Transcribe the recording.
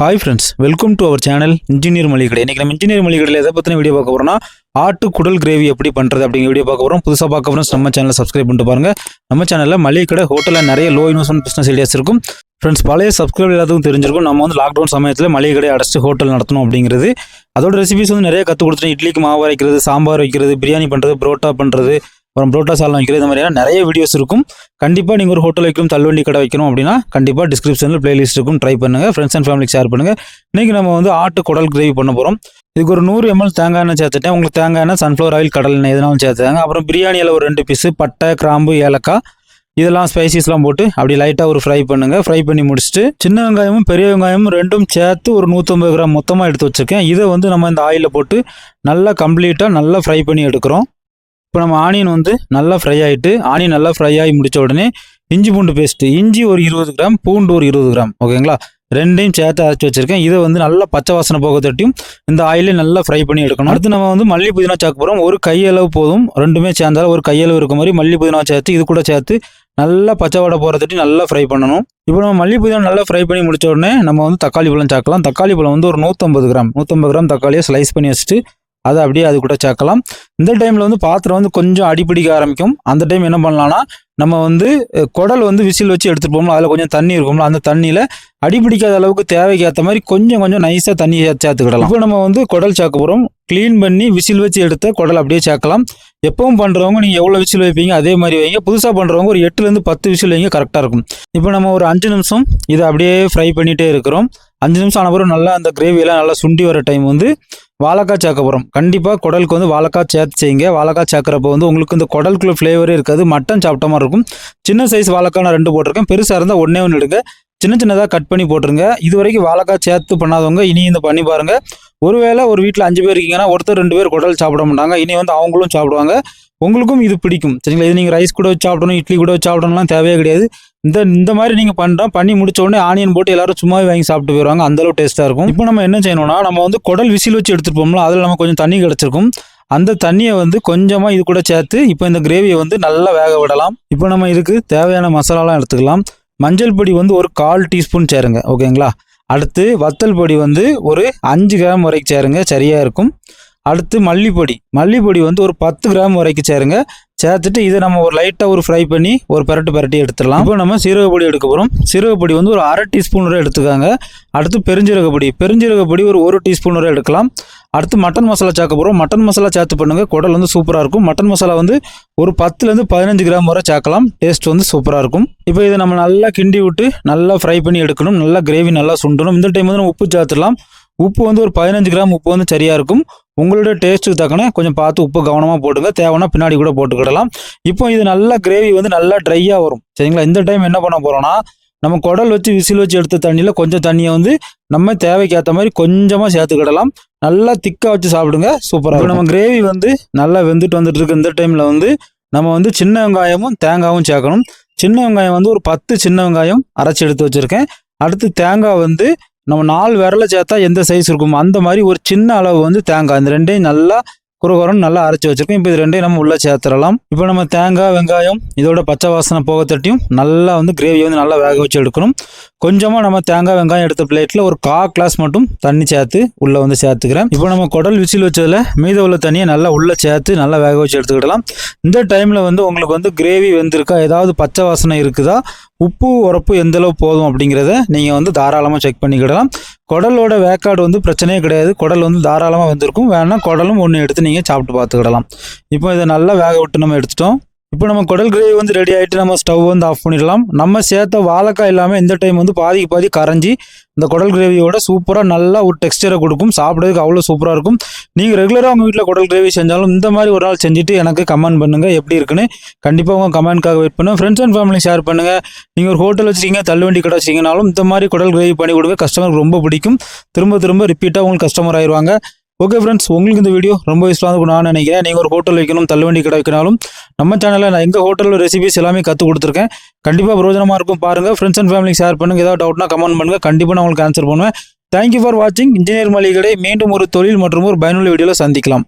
Hi friends welcome to our channel engineer மளிகை இன்றைக்கி நம்ம இன்ஜினியர் மளிகையில் எதை பற்றின வீடியோ பார்க்க போகிறோம்னா ஆட்டு குடல் கிரேவி எப்படி பண்ணுறது அப்படிங்கிற வீடியோ பார்க்க போகிறோம் புதுசாக பார்க்க போகிறோம் நம்ம சேனலை சப்ஸ்கிரைப் பண்ணிட்டு பாருங்கள் நம்ம சேனலில் மளிகை கடை ஹோட்டலில் நிறைய லோ இன்வெஸ்ட்மெண்ட் பிஸ்னஸ் ஐடியாஸ் இருக்கும். ஃப்ரெண்ட்ஸ் பழைய சப்ஸ்கிரைப் எல்லாத்துக்கும் தெரிஞ்சிருக்கும். நம்ம வந்து லாக்டவுன் சமயத்தில் மளிகை கடை அடைச்சி ஹோட்டல் நடத்தணும் அப்படிங்கிறது. அதோட ரெசிபிஸ் வந்து நிறைய கற்றுக் கொடுத்துட்டேன் இட்லிக்கு மாவு அரைக்கிறது சாம்பார் வைக்கிறது பிரியாணி பண்ணுறது புரோட்டா பண்ணுறது அப்புறம் புரோட்டா சாலம் வைக்கிறது இந்த மாதிரியான நிறைய வீடியோஸ் இருக்கும். கண்டிப்பாக நீங்கள் ஒரு ஹோட்டல் வைக்கணும் தள்ளுவண்டி கடை வைக்கணும் அப்படின்னா கண்டிப்பாக டிஸ்கிரிப்ஷனில் பிளேலிஸ்ட் இருக்கும். ட்ரை பண்ணுங்கள் ஃப்ரெண்ட்ஸ் அண்ட் ஃபேமிலிக்கு ஷேர் பண்ணுங்கள் இன்றைக்கி நம்ம வந்து ஆட்டு குடல் கிரேவி பண்ண போகிறோம் இதுக்கு ஒரு நூறு எம்எல் தேங்காய் எண்ணெய் சேர்த்துட்டேன். உங்களுக்கு தேங்காய் எண்ணெய் சன்ஃப்ளவர் ஆயில் கடல் எண்ணெய் எதுனாலும் சேர்த்துங்க அப்புறம் பிரியாணியில் ஒரு ரெண்டு பீஸு பட்டை கிராம்பு ஏலக்காய் இதெல்லாம் ஸ்பைசிஸ்லாம் போட்டு அப்படி லைட்டாக ஒரு ஃப்ரை பண்ணுங்கள் ஃப்ரை பண்ணி முடிச்சுட்டு சின்ன வெங்காயமும் பெரிய வெங்காயமும் ரெண்டும் சேர்த்து ஒரு நூற்றம்பது கிராம் மொத்தமாக எடுத்து வச்சுருக்கேன். இதை வந்து நம்ம இந்த ஆயிலில் போட்டு நல்லா கம்ப்ளீட்டாக நல்லா ஃப்ரை பண்ணி எடுக்கிறோம். இப்போ நம்ம ஆனியன் வந்து நல்லா ஃப்ரை ஆகிட்டு ஆனியன் நல்லா ஃப்ரை ஆகி முடித்த உடனே இஞ்சி பூண்டு பேஸ்ட்டு இஞ்சி ஒரு இருபது கிராம் பூண்டு ஒரு இருபது கிராம். ஓகேங்களா ரெண்டையும் சேர்த்து அரைச்சி வச்சிருக்கேன். இதை வந்து நல்லா பச்சை வாசனை போக தட்டியும் இந்த ஆயிலே நல்லா ஃப்ரை பண்ணி எடுக்கணும். அடுத்து நம்ம வந்து மல்லி புதினா சாக்கு போகிறோம் ஒரு கையளவு போதும். ரெண்டுமே சேர்ந்தாலும் ஒரு கையளவு இருக்க மாதிரி மல்லி புதினா சேர்த்து இது கூட சேர்த்து நல்லா பச்சை வடை போகிற தட்டி நல்லா ஃப்ரை பண்ணணும். இப்போ நம்ம மல்லி புதினா நல்லா ஃப்ரை பண்ணி முடிச்ச உடனே நம்ம வந்து தக்காளி பழம் சாக்கலாம் தக்காளி பழம் வந்து ஒரு நூற்றம்பது கிராம். நூற்றம்பது கிராம் தக்காளியை ஸ்லைஸ் பண்ணி வச்சுட்டு அதை அப்படியே அது கூட சேர்க்கலாம். இந்த டைமில் வந்து பாத்திரம் வந்து கொஞ்சம் அடிப்பிடிக்க ஆரம்பிக்கும். அந்த டைம் என்ன பண்ணலாம்னா நம்ம வந்து குடல் வந்து விசில் வச்சு எடுத்துகிட்டு போகணும் அதில் கொஞ்சம் தண்ணி இருக்கும்ல அந்த தண்ணியில் அடிப்பிடிக்காத அளவுக்கு தேவைக்கு ஏற்ற மாதிரி கொஞ்சம் கொஞ்சம் நைஸாக தண்ணி சேர்த்துக்கிடலாம். இப்போ நம்ம வந்து குடல் சேர்க்க போகிறோம் க்ளீன் பண்ணி விசில் வச்சு எடுத்த குடல் அப்படியே சேர்க்கலாம். எப்பவும் பண்ணுறவங்க நீங்கள் எவ்வளோ விசில் வைப்பீங்க அதே மாதிரி வைங்க. புதுசாக பண்ணுறவங்க ஒரு எட்டுலேருந்து பத்து விசில் வைங்க கரெக்டாக இருக்கும். இப்போ நம்ம ஒரு அஞ்சு நிமிஷம் இதை அப்படியே ஃப்ரை பண்ணிகிட்டே இருக்கிறோம். அஞ்சு நிமிஷம் ஆன பிறகு நல்லா அந்த கிரேவியெல்லாம் நல்லா சுண்டி வர டைம் வந்து வாழைக்காய் சேர்க்கப்புறம் கண்டிப்பாக குடலுக்கு வந்து வாழைக்காய் சேர்த்து செய்யுங்க. வாழைக்காய் சேர்க்குறப்போ வந்து உங்களுக்கு இந்த குடலுக்குள்ள ஃப்ளேவரே இருக்காது. மட்டன் சாப்பிட்ட மாதிரி இருக்கும். சின்ன சைஸ் வாழைக்காய் நான் ரெண்டு போட்டிருக்கேன். பெருசாக இருந்தால் ஒன்றே ஒன்று எடுங்க. சின்ன சின்னதாக கட் பண்ணி போட்டுருங்க. இது வரைக்கும் வாழைக்காய் சேர்த்து பண்ணாதவங்க இனி இந்த பண்ணி பாருங்கள் ஒருவேளை ஒரு வீட்டில் அஞ்சு பேர் இருக்கீங்கன்னா ஒருத்தர் ரெண்டு பேர் குடல் சாப்பிட மாட்டாங்க. இனி வந்து அவங்களும் சாப்பிடுவாங்க. உங்களுக்கும் இது பிடிக்கும். சரிங்களா? இது நீங்கள் ரைஸ் கூட வச்சு சாப்பிடணும் இட்லி கூட வச்சு சாப்பிடணும்லாம் தேவையே கிடையாது. இந்த இந்த மாதிரி நீங்கள் பண்ணுறோம் பண்ணி முடிச்ச உடனே ஆனியன் போட்டு எல்லாரும் சும்மாவே வாங்கி சாப்பிட்டு போயிடுவாங்க அந்த அளவு டேஸ்ட்டாக இருக்கும். இப்போ நம்ம என்ன செய்யணும்னா நம்ம வந்து குடல் விசில் வச்சு எடுத்துருப்போம்ல அதில் நம்ம கொஞ்சம் தண்ணி கிடச்சிருக்கும். அந்த தண்ணியை வந்து கொஞ்சமாக இது கூட சேர்த்து இப்போ இந்த கிரேவியை வந்து நல்லா வேக விடலாம். இப்போ நம்ம இதுக்கு தேவையான மசாலாலாம் எடுத்துக்கலாம். மஞ்சள் பொடி வந்து ஒரு கால் டீஸ்பூன் சேருங்க. ஓகேங்களா? அடுத்து வத்தல் பொடி வந்து ஒரு அஞ்சு கிராம் வரைக்கும் சேருங்க சரியாக இருக்கும். அடுத்து மல்லிப்பொடி. மல்லிப்பொடி வந்து ஒரு பத்து கிராம் வரைக்கும் சேருங்க. சேர்த்துட்டு இதை நம்ம ஒரு லைட்டாக ஒரு ஃப்ரை பண்ணி ஒரு பரட்டு பரட்டி எடுத்துடலாம். இப்போ நம்ம சீரகப்பொடி எடுக்க போகிறோம் சீரகப்பொடி வந்து ஒரு அரை டீஸ்பூன் வரை எடுத்துக்காங்க. அடுத்து பெருஞ்சீரக பொடி. ஒரு ஒரு டீஸ்பூன் வரை எடுக்கலாம். அடுத்து மட்டன் மசாலா சேர்க்க போகிறோம் மட்டன் மசாலா சேர்த்து பண்ணுங்க. குடல் வந்து சூப்பராக இருக்கும். மட்டன் மசாலா வந்து ஒரு பத்துலேருந்து பதினஞ்சு கிராம் வரை சேர்க்கலாம். டேஸ்ட் வந்து சூப்பராக இருக்கும். இப்போ இதை நம்ம நல்லா கிண்டி விட்டு நல்லா ஃப்ரை பண்ணி எடுக்கணும். நல்லா கிரேவி நல்லா சுண்டணும். இந்த டைம் வந்து நம்ம உப்பு சேர்த்துடலாம். உப்பு வந்து ஒரு பதினஞ்சு கிராம் உப்பு வந்து சரியாக இருக்கும். உங்களோட டேஸ்ட்டுக்கு தக்கன கொஞ்சம் பார்த்து உப்பு கவனமாக போட்டுங்க தேவைன்னா பின்னாடி கூட போட்டுக்கிடலாம். இப்போ இது நல்லா கிரேவி வந்து நல்லா ட்ரையாக வரும். சரிங்களா? இந்த டைம் என்ன பண்ண போகிறோம்னா நம்ம குடல் வச்சு விசில் வச்சு எடுத்த தண்ணியில் கொஞ்சம் தண்ணியை வந்து நம்ம தேவைக்கு ஏற்ற மாதிரி கொஞ்சமாக சேர்த்துக்கிடலாம். நல்லா திக்காக வச்சு சாப்பிடுங்க. சூப்பராக நம்ம கிரேவி வந்து நல்லா வெந்துட்டு வந்துட்டு இருக்கு. இந்த டைமில் வந்து நம்ம வந்து சின்ன வெங்காயமும் தேங்காயும் சேர்க்கணும். சின்ன வெங்காயம் வந்து ஒரு பத்து சின்ன வெங்காயம் அரைச்சி எடுத்து வச்சுருக்கேன். அடுத்து தேங்காய் வந்து நம்ம நாலு விரல சேர்த்தா எந்த சைஸ் இருக்குமோ? அந்த மாதிரி ஒரு சின்ன அளவு வந்து தேங்காய். இந்த ரெண்டையும் நல்லா குறுகுறன்னு நல்லா அரைச்சி வச்சிருக்கோம். இப்போ இது ரெண்டையும் நம்ம உள்ளே சேர்த்துடலாம். இப்போ நம்ம தேங்காய் வெங்காயம் இதோட பச்சை வாசனை போக தட்டியும் நல்லா வந்து கிரேவியை வந்து நல்லா வேக வச்சு எடுக்கணும். கொஞ்சமாக நம்ம தேங்காய் வெங்காயம் எடுத்த பிளேட்டில் ஒரு கா கிளாஸ் மட்டும் தண்ணி சேர்த்து உள்ளே வந்து சேர்த்துக்கிறேன். இப்போ நம்ம குடல் விசில் வச்சதில் மீத உள்ள தண்ணியை நல்லா உள்ளே சேர்த்து நல்லா வேக வச்சு எடுத்துக்கிடலாம். இந்த டைமில் வந்து உங்களுக்கு வந்து கிரேவி வெந்திருக்கா ஏதாவது பச்சை வாசனை இருக்குதா உப்பு உரப்பு எந்தளவு போதும் அப்படிங்கிறத நீங்கள் வந்து தாராளமாக செக் பண்ணிக்கிடலாம். குடலோட வேக்காடு வந்து பிரச்சனையே கிடையாது. குடல் வந்து தாராளமாக வந்திருக்கும். வேணால் குடலும் ஒன்று எடுத்து நீங்கள் சாப்பிட்டு பார்த்துக்கிடலாம். இப்போ இதை நல்லா வேக விட்டு நம்ம எடுத்துட்டோம். இப்போ நம்ம குடல் கிரேவி வந்து ரெடி ஆகிட்டு நம்ம ஸ்டவ் வந்து ஆஃப் பண்ணிடலாம். நம்ம சேர்த்த வாழைக்காய் இல்லாமல் இந்த டைம் வந்து பாதிக்கு பாதி கரைஞ்சி இந்த குடல் கிரேவியோட சூப்பராக நல்லா ஒரு டெக்ஸ்டரை கொடுக்கும். சாப்பிட்றதுக்கு அவ்வளோ சூப்பராக இருக்கும். நீங்கள் ரெகுலராக உங்கள் வீட்டில் குடல் கிரேவி செஞ்சாலும் இந்த மாதிரி ஒரு நாள் செஞ்சுட்டு எனக்கு கமெண்ட் பண்ணுங்கள் எப்படி இருக்குன்னு கண்டிப்பாக உங்கள் கமெண்ட்காக வெயிட் பண்ணுங்கள் ஃப்ரெண்ட்ஸ் அண்ட் ஃபேமிலி ஷேர் பண்ணுங்கள் நீங்கள் ஒரு ஹோட்டல் வச்சிருக்கீங்க தள்ளுவண்டி கடை வச்சிங்கனாலும் இந்த மாதிரி குடல் கிரேவி பண்ணி கொடுக்க கஸ்டமருக்கு ரொம்ப பிடிக்கும். திரும்ப திரும்ப ரிப்பீட்டாக உங்களுக்கு கஸ்டமர் ஆயிடுவாங்க ஓகே ஃப்ரெண்ட்ஸ் உங்களுக்கு இந்த வீடியோ ரொம்ப யூஸ்ஃபுல்லாக இருக்கும் நான் நினைக்கிறேன். நீங்கள் ஒரு ஹோட்டல் வைக்கணும் தள்ளுவண்டி கடை வைக்கனாலும் நம்ம சேனலில் நான் எங்கள் ஹோட்டலில் ரெசிபிஸ் எல்லாமே கற்றுக் கொடுத்துருக்கேன். கண்டிப்பாக பிரோஜனமாக இருக்கும் பாருங்கள் ஃப்ரெண்ட்ஸ் அண்ட் ஃபேமிலிக்கு ஷேர் பண்ணுங்கள் ஏதாவது டவுட்னா கமெண்ட் பண்ணுங்கள் கண்டிப்பாக நான் உங்களுக்கு ஆன்சர் பண்ணுவேன். தேங்க்யூ ஃபார் வாட்சிங் இன்ஜினியர் மளிகை கடை. மீண்டும் ஒரு தொழில் மற்றும் ஒரு பயனுள்ள வீடியோவில் சந்திக்கலாம்.